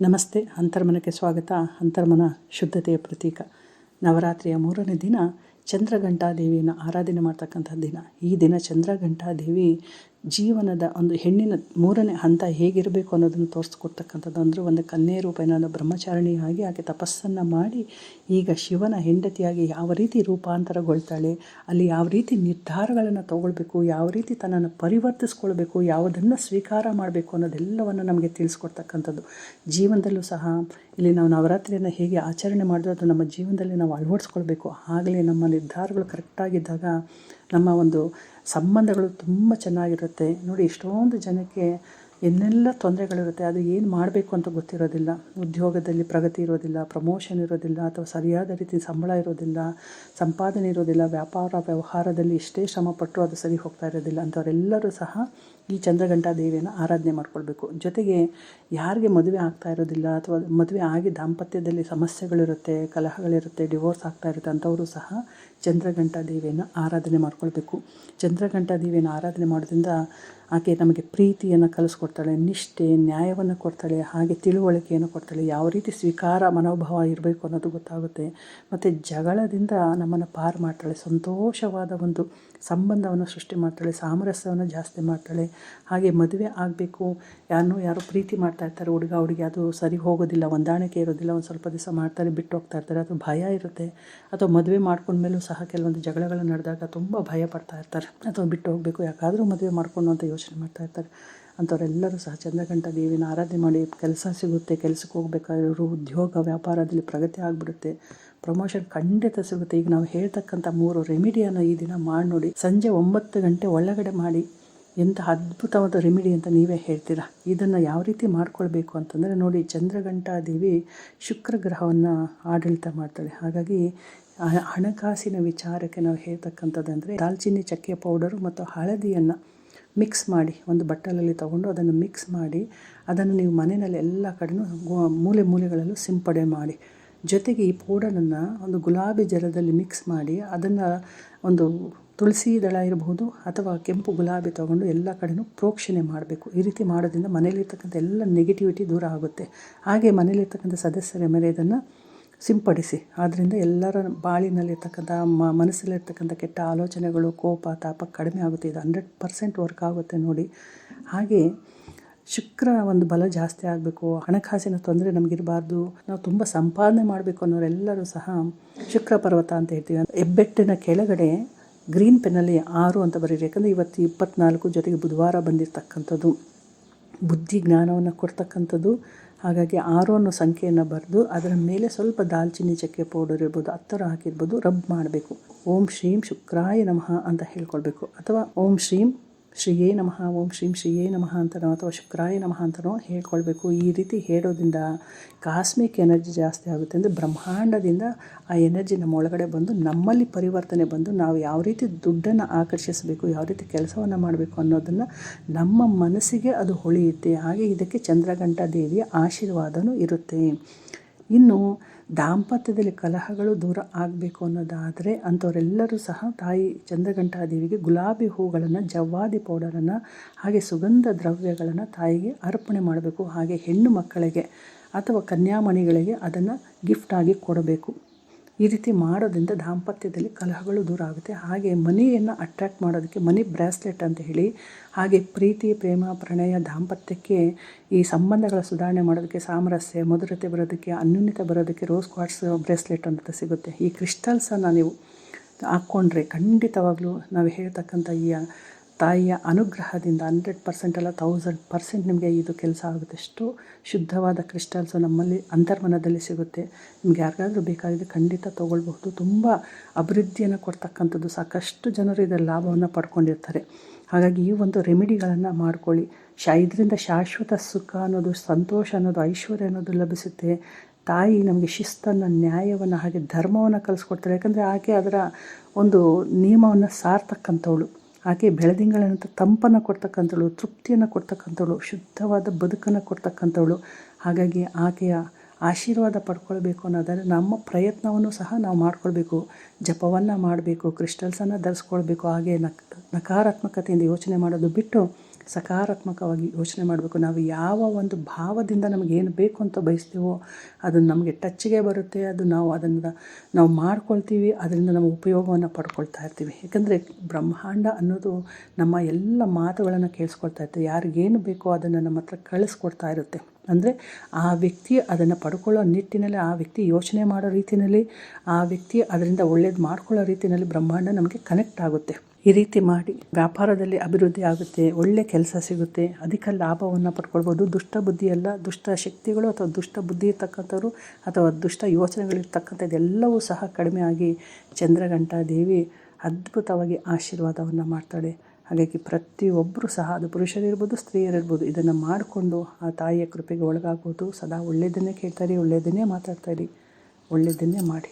ನಮಸ್ತೆ, ಅಂತರ್ಮನಕ್ಕೆ ಸ್ವಾಗತ. ಅಂತರ್ಮನ ಶುದ್ಧತೆಯ ಪ್ರತೀಕ. ನವರಾತ್ರಿಯ ಮೂರನೇ ದಿನ ಚಂದ್ರಘಂಟಾದೇವಿಯನ್ನು ಆರಾಧನೆ ಮಾಡ್ತಕ್ಕಂಥ ದಿನ. ಈ ದಿನ ಚಂದ್ರಘಂಟಾದೇವಿ ಜೀವನದ ಒಂದು ಹೆಣ್ಣಿನ ಮೂರನೇ ಹಂತ ಹೇಗಿರಬೇಕು ಅನ್ನೋದನ್ನು ತೋರಿಸ್ಕೊಡ್ತಕ್ಕಂಥದ್ದು. ಅಂದರೆ ಒಂದು ಕನ್ಯೆ ರೂಪೇಣ ಬ್ರಹ್ಮಚಾರಿಣಿಯಾಗಿ ಆಕೆ ತಪಸ್ಸನ್ನು ಮಾಡಿ ಈಗ ಶಿವನ ಹೆಂಡತಿಯಾಗಿ ಯಾವ ರೀತಿ ರೂಪಾಂತರಗೊಳ್ತಾಳೆ, ಅಲ್ಲಿ ಯಾವ ರೀತಿ ನಿರ್ಧಾರಗಳನ್ನು ತಗೊಳ್ಬೇಕು, ಯಾವ ರೀತಿ ತನ್ನನ್ನು ಪರಿವರ್ತಿಸ್ಕೊಳ್ಬೇಕು, ಯಾವುದನ್ನು ಸ್ವೀಕಾರ ಮಾಡಬೇಕು ಅನ್ನೋದೆಲ್ಲವನ್ನು ನಮಗೆ ತಿಳಿಸ್ಕೊಡ್ತಕ್ಕಂಥದ್ದು. ಜೀವನದಲ್ಲೂ ಸಹ ಇಲ್ಲಿ ನಾವು ನವರಾತ್ರಿಯನ್ನು ಹೇಗೆ ಆಚರಣೆ ಮಾಡಿದ್ರೆ ಅದು ನಮ್ಮ ಜೀವನದಲ್ಲಿ ನಾವು ಅಳವಡಿಸ್ಕೊಳ್ಬೇಕು. ಆಗಲೇ ನಮ್ಮ ನಿರ್ಧಾರಗಳು ಕರೆಕ್ಟಾಗಿದ್ದಾಗ ನಮ್ಮ ಒಂದು ಸಂಬಂಧಗಳು ತುಂಬ ಚೆನ್ನಾಗಿರುತ್ತೆ. ನೋಡಿ ಎಷ್ಟೊಂದು ಜನಕ್ಕೆ ಏನೆಲ್ಲ ತೊಂದರೆಗಳಿರುತ್ತೆ, ಅದು ಏನು ಮಾಡಬೇಕು ಅಂತ ಗೊತ್ತಿರೋದಿಲ್ಲ. ಉದ್ಯೋಗದಲ್ಲಿ ಪ್ರಗತಿ ಇರೋದಿಲ್ಲ ಪ್ರಮೋಷನ್ ಇರೋದಿಲ್ಲ, ಅಥವಾ ಸರಿಯಾದ ರೀತಿ ಸಂಬಳ ಇರೋದಿಲ್ಲ, ಸಂಪಾದನೆ ಇರೋದಿಲ್ಲ, ವ್ಯಾಪಾರ ವ್ಯವಹಾರದಲ್ಲಿ ಎಷ್ಟೇ ಶ್ರಮಪಟ್ಟರು ಅದು ಸರಿ ಹೋಗ್ತಾ ಇರೋದಿಲ್ಲ ಅಂಥವರೆಲ್ಲರೂ ಸಹ ಈ ಚಂದ್ರಘಂಟಾ ದೇವಿಯನ್ನು ಆರಾಧನೆ ಮಾಡ್ಕೊಳ್ಬೇಕು. ಜೊತೆಗೆ ಯಾರಿಗೆ ಮದುವೆ ಆಗ್ತಾ ಇರೋದಿಲ್ಲ ಅಥವಾ ಮದುವೆ ಆಗಿ ದಾಂಪತ್ಯದಲ್ಲಿ ಸಮಸ್ಯೆಗಳಿರುತ್ತೆ, ಕಲಹಗಳಿರುತ್ತೆ ಡಿವೋರ್ಸ್ ಆಗ್ತಾ ಇರುತ್ತೆ ಅಂಥವರು ಸಹ ಚಂದ್ರಘಂಟಾ ದೇವಿಯನ್ನು ಆರಾಧನೆ ಮಾಡ್ಕೊಳ್ಬೇಕು. ಚಂದ್ರಘಂಟಾ ದೇವಿಯನ್ನು ಆರಾಧನೆ ಮಾಡೋದ್ರಿಂದ ಆಕೆ ನಮಗೆ ಪ್ರೀತಿಯನ್ನು ಕಲಿಸ್ಕೊಡ್ತಾಳೆ ನಿಷ್ಠೆ, ನ್ಯಾಯವನ್ನು ಕೊಡ್ತಾಳೆ, ಹಾಗೆ ತಿಳುವಳಿಕೆಯನ್ನು ಕೊಡ್ತಾಳೆ, ಯಾವ ರೀತಿ ಸ್ವೀಕಾರ ಮನೋಭಾವ ಇರಬೇಕು ಅನ್ನೋದು ಗೊತ್ತಾಗುತ್ತೆ. ಮತ್ತು ಜಗಳದಿಂದ ನಮ್ಮನ್ನು ಪಾರು ಮಾಡ್ತಾಳೆ, ಸಂತೋಷವಾದ ಒಂದು ಸಂಬಂಧವನ್ನು ಸೃಷ್ಟಿ ಮಾಡ್ತಾಳೆ, ಸಾಮರಸ್ಯವನ್ನು ಜಾಸ್ತಿ ಮಾಡ್ತಾಳೆ. ಹಾಗೆ ಮದುವೆ ಆಗಬೇಕು, ಯಾರನ್ನೋ ಯಾರೋ ಪ್ರೀತಿ ಮಾಡ್ತಾ ಇರ್ತಾರೆ, ಹುಡುಗ, ಹುಡುಗಿ, ಅದು ಸರಿ ಹೋಗೋದಿಲ್ಲ, ಹೊಂದಾಣಿಕೆ ಇರೋದಿಲ್ಲ, ಒಂದು ಸ್ವಲ್ಪ ದಿವಸ ಮಾಡ್ತಾರೆ, ಬಿಟ್ಟು ಹೋಗ್ತಾ ಇರ್ತಾರೆ, ಅದು ಭಯ ಇರುತ್ತೆ. ಅಥವಾ ಮದುವೆ ಮಾಡ್ಕೊಂಡ್ಮೇಲೂ ಸಹ ಕೆಲವೊಂದು ಜಗಳಗಳು ನಡೆದಾಗ ತುಂಬ ಭಯ ಪಡ್ತಾ ಇರ್ತಾರೆ, ಅಥವಾ ಬಿಟ್ಟು ಹೋಗಬೇಕು, ಯಾಕಾದರೂ ಮದುವೆ ಮಾಡ್ಕೊಂಡು ಅಂತ ಯೋಚನೆ ಮಾಡ್ತಾ ಇರ್ತಾರೆ. ಅಂಥವರೆಲ್ಲರೂ ಸಹ ಚಂದ್ರಗಂಟ ದೇವಿನ ಆರಾಧನೆ ಮಾಡಿ ಕೆಲಸ ಸಿಗುತ್ತೆ, ಕೆಲಸಕ್ಕೆ ಹೋಗ್ಬೇಕಾದ್ರು ಉದ್ಯೋಗ, ವ್ಯಾಪಾರದಲ್ಲಿ ಪ್ರಗತಿ ಆಗಿಬಿಡುತ್ತೆ. ಪ್ರಮೋಷನ್ ಖಂಡಿತ ಸಿಗುತ್ತೆ. ಈಗ ನಾವು ಹೇಳ್ತಕ್ಕಂಥ ಮೂರು ರೆಮಿಡಿಯನ್ನು ಈ ದಿನ ಮಾಡಿ ನೋಡಿ, ಸಂಜೆ ಒಂಬತ್ತು ಗಂಟೆ ಒಳಗಡೆ ಮಾಡಿ, ಎಂಥ ಅದ್ಭುತವಾದ ರೆಮಿಡಿ ಅಂತ ನೀವೇ ಹೇಳ್ತೀರಾ? ಇದನ್ನು ಯಾವ ರೀತಿ ಮಾಡ್ಕೊಳ್ಬೇಕು ಅಂತಂದರೆ ನೋಡಿ, ಚಂದ್ರಘಂಟಾ ದೇವಿ ಶುಕ್ರ ಗ್ರಹವನ್ನು ಆಡಳಿತ ಮಾಡ್ತಾಳೆ. ಹಾಗಾಗಿ ಹಣಕಾಸಿನ ವಿಚಾರಕ್ಕೆ ನಾವು ಹೇಳ್ತಕ್ಕಂಥದ್ದಂದರೆ ದಾಲ್ಚಿನ್ನಿ ಚಕ್ಕೆ ಪೌಡರು ಮತ್ತು ಹಳದಿಯನ್ನು ಮಿಕ್ಸ್ ಮಾಡಿ, ಒಂದು ಬಟ್ಟಲಲ್ಲಿ ತಗೊಂಡು ಅದನ್ನು ಮಿಕ್ಸ್ ಮಾಡಿ, ಅದನ್ನು ನೀವು ಮನೆಯಲ್ಲಿ ಎಲ್ಲ ಕಡೆಯೂ ಮೂಲೆ ಮೂಲೆಗಳಲ್ಲೂ ಸಿಂಪಡಣೆ ಮಾಡಿ. ಜೊತೆಗೆ ಈ ಪೌಡರನ್ನು ಒಂದು ಗುಲಾಬಿ ಜಲದಲ್ಲಿ ಮಿಕ್ಸ್ ಮಾಡಿ, ಅದನ್ನು ಒಂದು ತುಳಸಿ ದಳ ಇರಬಹುದು ಅಥವಾ ಕೆಂಪು ಗುಲಾಬಿ ತಗೊಂಡು ಎಲ್ಲ ಕಡೆಯೂ ಪ್ರೋಕ್ಷಣೆ ಮಾಡಬೇಕು. ಈ ರೀತಿ ಮಾಡೋದ್ರಿಂದ ಮನೇಲಿರ್ತಕ್ಕಂಥ ಎಲ್ಲ ನೆಗೆಟಿವಿಟಿ ದೂರ ಆಗುತ್ತೆ. ಹಾಗೆ ಮನೇಲಿರ್ತಕ್ಕಂಥ ಸದಸ್ಯರ ಮೇಲೆ ಇದನ್ನು ಸಿಂಪಡಿಸಿ. ಆದ್ದರಿಂದ ಎಲ್ಲರ ಬಾಳಿನಲ್ಲಿರ್ತಕ್ಕಂಥ ಮನಸ್ಸಲ್ಲಿರ್ತಕ್ಕಂಥ ಕೆಟ್ಟ ಆಲೋಚನೆಗಳು, ಕೋಪ, ತಾಪ ಕಡಿಮೆ ಆಗುತ್ತೆ. ಇದು ಹಂಡ್ರೆಡ್ ಪರ್ಸೆಂಟ್ ವರ್ಕ್ ಆಗುತ್ತೆ ನೋಡಿ. ಹಾಗೆ ಶುಕ್ರ ಒಂದು ಬಲ ಜಾಸ್ತಿ ಆಗಬೇಕು. ಹಣಕಾಸಿನ ತೊಂದರೆ ನಮಗಿರಬಾರ್ದು. ನಾವು ತುಂಬ ಸಂಪಾದನೆ ಮಾಡಬೇಕು ಅನ್ನೋರೆಲ್ಲರೂ ಸಹ ಶುಕ್ರ ಪರ್ವತ ಅಂತ ಹೇಳ್ತೀವಿ. ಹೆಬ್ಬೆಟ್ಟಿನ ಕೆಳಗಡೆ ಗ್ರೀನ್ ಪೆನ್ನಲ್ಲಿ ಆರು ಅಂತ ಬರೀರಿ. ಯಾಕಂದರೆ ಇವತ್ತು ಇಪ್ಪತ್ನಾಲ್ಕು ಜೊತೆಗೆ ಬುಧವಾರ ಬಂದಿರತಕ್ಕಂಥದ್ದು. ಬುದ್ಧಿ ಜ್ಞಾನವನ್ನು ಕೊಡ್ತಕ್ಕಂಥದ್ದು ಹಾಗಾಗಿ ಆರು ಅನ್ನೋ ಸಂಖ್ಯೆಯನ್ನು ಬರೆದು ಅದರ ಮೇಲೆ ಸ್ವಲ್ಪ ದಾಲ್ಚಿನ್ನಿ ಚಕ್ಕೆ ಪೌಡರ್ ಇರ್ಬೋದು ಹತ್ತರ ಹಾಕಿರ್ಬೋದು, ರಬ್ ಮಾಡಬೇಕು. ಓಂ ಶ್ರೀಂ ಶುಕ್ರಾಯ ನಮಃ ಅಂತ ಹೇಳ್ಕೊಳ್ಬೇಕು. ಅಥವಾ ಓಂ ಶ್ರೀಂ ಶ್ರೀಯೇ ನಮಃ, ಓಂ ಶ್ರೀಂ ಶ್ರೀಯೇ ನಮಃ ಅಂತನೋ ಅಥವಾ ಶುಕ್ರಾಯ ನಮಃ ಅಂತನೋ ಹೇಳ್ಕೊಳ್ಬೇಕು. ಈ ರೀತಿ ಹೇಳೋದ್ರಿಂದ ಕಾಸ್ಮಿಕ್ ಎನರ್ಜಿ ಜಾಸ್ತಿ ಆಗುತ್ತೆ ಅಂದರೆ ಬ್ರಹ್ಮಾಂಡದಿಂದ ಆ ಎನರ್ಜಿ ನಮ್ಮ ಒಳಗಡೆ ಬಂದು ನಮ್ಮಲ್ಲಿ ಪರಿವರ್ತನೆ ಬಂದು ನಾವು ಯಾವ ರೀತಿ ದುಡ್ಡನ್ನು ಆಕರ್ಷಿಸಬೇಕು, ಯಾವ ರೀತಿ ಕೆಲಸವನ್ನು ಮಾಡಬೇಕು ಅನ್ನೋದನ್ನು ನಮ್ಮ ಮನಸ್ಸಿಗೆ ಅದು ಹೊಳೆಯುತ್ತೆ. ಹಾಗೆ ಇದಕ್ಕೆ ಚಂದ್ರಘಂಟಾ ದೇವಿಯ ಆಶೀರ್ವಾದನೂ ಇರುತ್ತೆ. ಇನ್ನು ದಾಂಪತ್ಯದಲ್ಲಿ ಕಲಹಗಳು ದೂರ ಆಗಬೇಕು ಅನ್ನೋದಾದರೆ ಅಂಥವರೆಲ್ಲರೂ ಸಹ ತಾಯಿ ಚಂದ್ರಘಂಟಾದೇವಿಗೆ ಗುಲಾಬಿ ಹೂಗಳನ್ನು, ಜವ್ವಾದಿ ಪೌಡರನ್ನು, ಹಾಗೆ ಸುಗಂಧ ದ್ರವ್ಯಗಳನ್ನು ತಾಯಿಗೆ ಅರ್ಪಣೆ ಮಾಡಬೇಕು. ಹಾಗೆ ಹೆಣ್ಣು ಮಕ್ಕಳಿಗೆ ಅಥವಾ ಕನ್ಯಾಮಣಿಗಳಿಗೆ ಅದನ್ನು ಗಿಫ್ಟಾಗಿ ಕೊಡಬೇಕು. ಈ ರೀತಿ ಮಾಡೋದ್ರಿಂದ ದಾಂಪತ್ಯದಲ್ಲಿ ಕಲಹಗಳು ದೂರ ಆಗುತ್ತೆ. ಹಾಗೆ ಮನಿಯನ್ನು ಅಟ್ರ್ಯಾಕ್ಟ್ ಮಾಡೋದಕ್ಕೆ ಮನಿ ಬ್ರಾಸ್ಲೆಟ್ ಅಂತ ಹೇಳಿ, ಹಾಗೆ ಪ್ರೀತಿ, ಪ್ರೇಮ, ಪ್ರಣಯ, ದಾಂಪತ್ಯಕ್ಕೆ ಈ ಸಂಬಂಧಗಳ ಸುಧಾರಣೆ ಮಾಡೋದಕ್ಕೆ ಸಾಮರಸ್ಯ, ಮಧುರತೆ ಬರೋದಕ್ಕೆ, ಅನ್ಯೂನ್ಯತೆ ಬರೋದಕ್ಕೆ ರೋಸ್ ಕ್ವಾಟ್ಸ್ ಬ್ರೇಸ್ಲೆಟ್ ಅಂತ ಸಿಗುತ್ತೆ. ಈ ಕ್ರಿಸ್ಟಲ್ಸನ್ನು ನೀವು ಹಾಕ್ಕೊಂಡ್ರೆ ಖಂಡಿತವಾಗ್ಲೂ ನಾವು ಹೇಳ್ತಕ್ಕಂಥ ಈ ತಾಯಿಯ ಅನುಗ್ರಹದಿಂದ ಹಂಡ್ರೆಡ್ ಪರ್ಸೆಂಟ್ ಅಲ್ಲ ತೌಸಂಡ್ ಪರ್ಸೆಂಟ್ ನಿಮಗೆ ಇದು ಕೆಲಸ ಆಗುತ್ತೆ. ಅಷ್ಟು ಶುದ್ಧವಾದ ಕ್ರಿಸ್ಟಲ್ಸು ನಮ್ಮಲ್ಲಿ ಅಂತರ್ಮನದಲ್ಲಿ ಸಿಗುತ್ತೆ. ನಿಮ್ಗೆ ಯಾರಿಗಾದರೂ ಬೇಕಾಗಿದೆ ಖಂಡಿತ ತೊಗೊಳ್ಬಹುದು. ತುಂಬ ಅಭಿವೃದ್ಧಿಯನ್ನು ಕೊಡ್ತಕ್ಕಂಥದ್ದು ಸಾಕಷ್ಟು ಜನರು ಇದರ ಲಾಭವನ್ನು ಪಡ್ಕೊಂಡಿರ್ತಾರೆ. ಹಾಗಾಗಿ ಈ ಒಂದು ರೆಮಿಡಿಗಳನ್ನು ಮಾಡ್ಕೊಳ್ಳಿ. ಶಾ, ಇದರಿಂದ ಶಾಶ್ವತ ಸುಖ ಅನ್ನೋದು, ಸಂತೋಷ ಅನ್ನೋದು, ಐಶ್ವರ್ಯ ಅನ್ನೋದು ಲಭಿಸುತ್ತೆ. ತಾಯಿ ನಮಗೆ ಶಿಸ್ತನ್ನು, ನ್ಯಾಯವನ್ನು ಹಾಗೆ ಧರ್ಮವನ್ನು ಕಲಿಸ್ಕೊಡ್ತಾರೆ. ಯಾಕಂದರೆ ಆಕೆ ಅದರ ಒಂದು ನಿಯಮವನ್ನು ಸಾರ್ತಕ್ಕಂಥವಳು. ಆಕೆ ಬೆಳದಿಂಗಳಂತ ತಂಪನ್ನು ಕೊಡ್ತಕ್ಕಂಥವಳು, ತೃಪ್ತಿಯನ್ನು ಕೊಡ್ತಕ್ಕಂಥವಳು, ಶುದ್ಧವಾದ ಬದುಕನ್ನು ಕೊಡ್ತಕ್ಕಂಥವಳು. ಹಾಗಾಗಿ ಆಕೆಯ ಆಶೀರ್ವಾದ ಪಡ್ಕೊಳ್ಬೇಕು ಅನ್ನೋದಾದರೆ ನಮ್ಮ ಪ್ರಯತ್ನವನ್ನು ಸಹ ನಾವು ಮಾಡ್ಕೊಳ್ಬೇಕು. ಜಪವನ್ನು ಮಾಡಬೇಕು, ಕ್ರಿಸ್ಟಲ್ಸನ್ನು ಧರಿಸ್ಕೊಳ್ಬೇಕು. ಹಾಗೆ ನಕ್, ನಕಾರಾತ್ಮಕತೆಯಿಂದ ಯೋಚನೆ ಮಾಡೋದು ಬಿಟ್ಟು ಸಕಾರಾತ್ಮಕವಾಗಿ ಯೋಚನೆ ಮಾಡಬೇಕು. ನಾವು ಯಾವ ಒಂದು ಭಾವದಿಂದ ನಮಗೇನು ಬೇಕು ಅಂತ ಬಯಸ್ತೀವೋ ಅದು ನಮಗೆ ಟಚ್ಗೆ ಬರುತ್ತೆ. ಅದು ನಾವು ಅದನ್ನು ನಾವು ಮಾಡ್ಕೊಳ್ತೀವಿ. ಅದರಿಂದ ನಾವು ಉಪಯೋಗವನ್ನು ಪಡ್ಕೊಳ್ತಾ ಇರ್ತೀವಿ. ಯಾಕಂದರೆ ಬ್ರಹ್ಮಾಂಡ ಅನ್ನೋದು ನಮ್ಮ ಎಲ್ಲ ಮಾತುಗಳನ್ನು ಕೇಳಿಸ್ಕೊಳ್ತಾ ಇರ್ತದೆ ಯಾರಿಗೇನು ಬೇಕೋ ಅದನ್ನು ನಮ್ಮ ಹತ್ರ ಕಳಿಸ್ಕೊಡ್ತಾ ಇರುತ್ತೆ. ಅಂದರೆ ಆ ವ್ಯಕ್ತಿ ಅದನ್ನು ಪಡ್ಕೊಳ್ಳೋ ನಿಟ್ಟಿನಲ್ಲಿ, ಆ ವ್ಯಕ್ತಿ ಯೋಚನೆ ಮಾಡೋ ರೀತಿಯಲ್ಲಿ ಆ ವ್ಯಕ್ತಿ ಅದರಿಂದ ಒಳ್ಳೇದು ಮಾಡ್ಕೊಳ್ಳೋ ರೀತಿಯಲ್ಲಿ ಬ್ರಹ್ಮಾಂಡ ನಮಗೆ ಕನೆಕ್ಟ್ ಆಗುತ್ತೆ. ಈ ರೀತಿ ಮಾಡಿ ವ್ಯಾಪಾರದಲ್ಲಿ ಅಭಿವೃದ್ಧಿ ಆಗುತ್ತೆ, ಒಳ್ಳೆ ಕೆಲಸ ಸಿಗುತ್ತೆ, ಅಧಿಕ ಲಾಭವನ್ನು ಪಡ್ಕೊಳ್ಬೋದು, ದುಷ್ಟ ಬುದ್ಧಿಯಲ್ಲ, ದುಷ್ಟ ಶಕ್ತಿಗಳು ಅಥವಾ ದುಷ್ಟ ಬುದ್ಧಿ ಇರ್ತಕ್ಕಂಥವ್ರು ಅಥವಾ ದುಷ್ಟ ಯೋಚನೆಗಳಿರ್ತಕ್ಕಂಥ ಇದೆಲ್ಲವೂ ಸಹ ಕಡಿಮೆ ಆಗಿ ಚಂದ್ರಘಂಟಾ ದೇವಿ ಅದ್ಭುತವಾಗಿ ಆಶೀರ್ವಾದವನ್ನು ಮಾಡ್ತಾಳೆ. ಹಾಗಾಗಿ ಪ್ರತಿಯೊಬ್ಬರೂ ಸಹ ಅದು ಪುರುಷರಿರ್ಬೋದು, ಸ್ತ್ರೀಯರಿರ್ಬೋದು, ಇದನ್ನು ಮಾಡಿಕೊಂಡು ಆ ತಾಯಿಯ ಕೃಪೆಗೆ ಒಳಗಾಗ್ಬೋದು ಸದಾ ಒಳ್ಳೆಯದನ್ನೇ ಕೇಳ್ತಾರೆ ಒಳ್ಳೆಯದನ್ನೇ ಮಾತಾಡ್ತಾರೆ ಒಳ್ಳೆಯದನ್ನೇ ಮಾಡಿ.